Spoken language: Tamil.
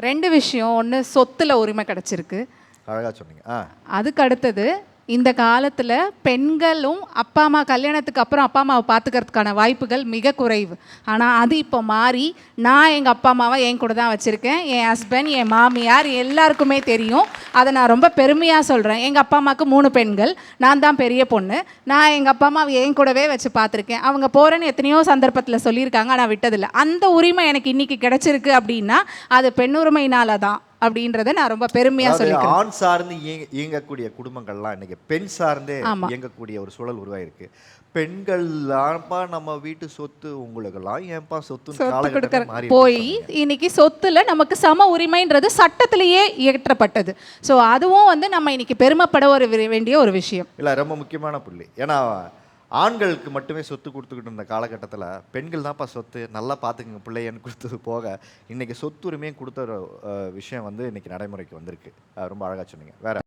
ரெண்டு விஷயம் ஒன்று சொத்துல உரிமை கிடச்சிருக்கு. அழகா சொன்னீங்க. ஆ. அதுக்கு அடுத்தது இந்த காலத்தில் பெண்களும் அப்பா அம்மா கல்யாணத்துக்கு அப்புறம் அப்பா அம்மாவை பார்த்துக்கிறதுக்கான வாய்ப்புகள் மிக குறைவு. ஆனால் அது இப்போ மாறி நான் எங்கள் அப்பா அம்மாவை என் கூட தான் வச்சுருக்கேன். என் ஹஸ்பண்ட் என் மாமியார் எல்லாருக்குமே தெரியும். அதை நான் ரொம்ப பெருமையாக சொல்கிறேன் எங்கள் அப்பா அம்மாவுக்கு மூணு பெண்கள். நான் தான் பெரிய பொண்ணு. நான் எங்கள் அப்பா அம்மாவை என் கூடவே வச்சு பார்த்துருக்கேன் அவங்க போகிறேன்னு எத்தனையோ சந்தர்ப்பத்தில் சொல்லியிருக்காங்க ஆனால் விட்டதில்லை. அந்த உரிமை எனக்கு இன்னைக்கு கிடச்சிருக்கு அப்படின்னா அது பெண்ணுரிமையினால தான். அப்படின்றத நான் ரொம்ப அதாவது சொல்லிக்கிறேன் ஆண் சார்ந்து இயங்க- இயங்கக்கூடிய குடும்பங்கள்லாம் இன்னைக்கு பெண் சார்ந்தே. இயங்கக்கூடிய ஒரு சூழல் உருவாயிருக்கு. பெண்கள்லாம்ப்பா நம்ம வீட்டு சொத்து உங்களுக்கெல்லாம் ஏன்பா சொத்து போய் இன்னைக்கு சொத்துல நமக்கு சம உரிமைன்றது சட்டத்திலேயே இயற்றப்பட்டது. ஸோ அதுவும் வந்து நம்ம இன்னைக்கு பெருமைப்பட ஒரு வேண்டிய ஒரு விஷயம். இல்ல ரொம்ப முக்கியமான புள்ளி. ஏன்னா ஆண்களுக்கு மட்டுமே சொத்து கொடுத்துக்கிட்டு இருந்த காலகட்டத்தில் பெண்கள் தான்ப்பா சொத்து. நல்லா பார்த்துக்குங்க பிள்ளையன்னு கொடுத்தது போக இன்றைக்கி சொத்துரிமையும் கொடுத்த விஷயம் வந்து இன்னைக்கு நடைமுறைக்கு வந்திருக்கு. ரொம்ப அழகா சொன்னீங்க. வேறு